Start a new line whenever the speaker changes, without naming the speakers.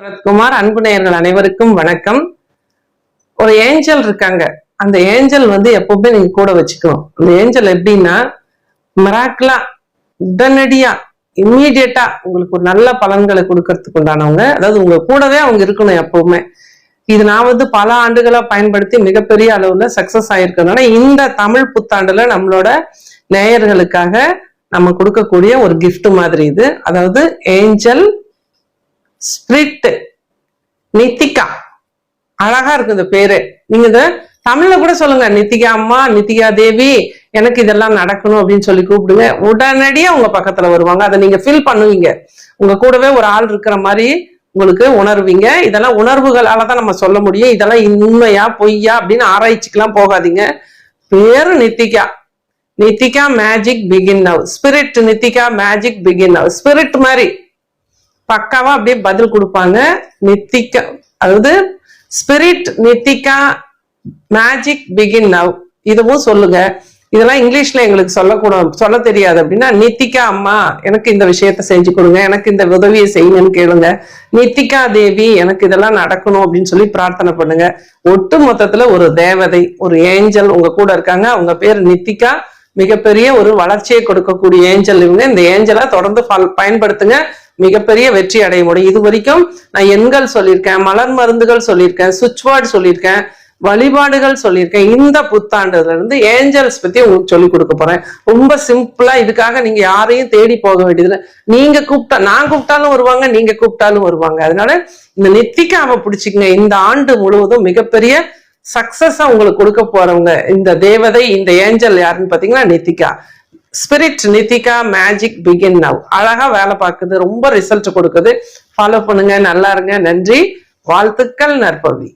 சுரத்குமார் அன்பு நேயர்கள் அனைவருக்கும் வணக்கம். ஒரு ஏஞ்சல் இருக்காங்க. அந்த ஏஞ்சல் வந்து எப்பவுமே நீங்க கூட வச்சுக்கணும். அந்த ஏஞ்சல் எப்படின்னா மிராக்கிளா உடனடியா இம்மீடியட்டா உங்களுக்கு ஒரு நல்ல பலன்களை கொடுக்கறதுக்கு உண்டானவங்க. அதாவது உங்க கூடவே அவங்க இருக்கணும் எப்பவுமே. இது நான் வந்து பல ஆண்டுகளா பயன்படுத்தி மிகப்பெரிய அளவுல சக்சஸ் ஆயிருக்கிறதுனால இந்த தமிழ் புத்தாண்டுல நம்மளோட நேயர்களுக்காக நம்ம கொடுக்கக்கூடிய ஒரு கிஃப்ட் மாதிரி இது. அதாவது ஏஞ்சல் ஸ்பிரிட். நித்திகா. அழகா இருக்கு இந்த பேரு. நீங்க இத தமிழ்ல கூட சொல்லுங்க. நித்திகா அம்மா நித்திகா தேவி எனக்கு இதெல்லாம் நடக்கணும் அப்படின்னு சொல்லி கூப்பிடுங்க. உடனடியா உங்க பக்கத்துல வருவாங்க. அதை நீங்க ஃபீல் பண்ணுவீங்க. உங்க கூடவே ஒரு ஆள் இருக்கிற மாதிரி உங்களுக்கு உணர்வீங்க. இதெல்லாம் உணர்வுகளால தான் நம்ம சொல்ல முடியும். இதெல்லாம் உண்மையா பொய்யா அப்படின்னு ஆராய்ச்சிக்கெல்லாம் போகாதீங்க. பேரு Nithika. Nithika magic begin now spirit Nithika magic begin now spirit மாதிரி. பக்காவா அப்படியே பதில் கொடுப்பாங்க. நித்திகா அதாவது spirit Nithika magic begin now இதுவும் சொல்லுங்க. இதெல்லாம் இங்கிலீஷ்ல எங்களுக்கு சொல்லக்கூடாது சொல்ல தெரியாது அப்படின்னா நித்திகா அம்மா எனக்கு இந்த விஷயத்த செஞ்சு கொடுங்க. எனக்கு இந்த உதவியை செய்யுங்கன்னு கேளுங்க. நித்திகா தேவி எனக்கு இதெல்லாம் நடக்கணும் அப்படின்னு சொல்லி பிரார்த்தனை பண்ணுங்க. ஒட்டு மொத்தத்துல ஒரு தேவதை ஒரு ஏஞ்சல் உங்க கூட இருக்காங்க. அவங்க பேர் நித்திகா. மிகப்பெரிய ஒரு வளர்ச்சியை கொடுக்கக்கூடிய ஏஞ்சல் இவங்க. இந்த ஏஞ்சலை தொடர்ந்து பல்- பயன்படுத்துங்க. மிகப்பெரிய வெற்றி அடைய முடியும் இது வரைக்கும் நான் எண்கள் சொல்லியிருக்கேன் மலர் மருந்துகள் சொல்லியிருக்கேன் சுவிட்ச் வேர்டு சொல்லியிருக்கேன் வழிபாடுகள் சொல்லியிருக்கேன். இந்த புத்தாண்டுல இருந்து ஏஞ்சல்ஸ் பத்தி உங்களுக்கு சொல்லி கொடுக்க போறேன். ரொம்ப சிம்பிளா இதுக்காக நீங்க யாரையும் தேடி போக வேண்டியது நீங்க கூப்பிட்டா நான் கூப்பிட்டாலும் வருவாங்க நீங்க கூப்பிட்டாலும் வருவாங்க. அதனால இந்த நெத்திக்காவை பிடிச்சிக்கங்க. இந்த ஆண்டு முழுவதும் மிகப்பெரிய சக்சஸா உங்களுக்கு கொடுக்க போறவங்க இந்த தேவதை இந்த ஏஞ்சல் யாருன்னு பாத்தீங்கன்னா Nithika. Spirit Nithika magic begin now அழகா வேலை பார்க்குது ரொம்ப ரிசல்ட் கொடுக்குது. ஃபாலோ பண்ணுங்க நல்லா இருங்க நன்றி. வாழ்த்துக்கள் நற்பவி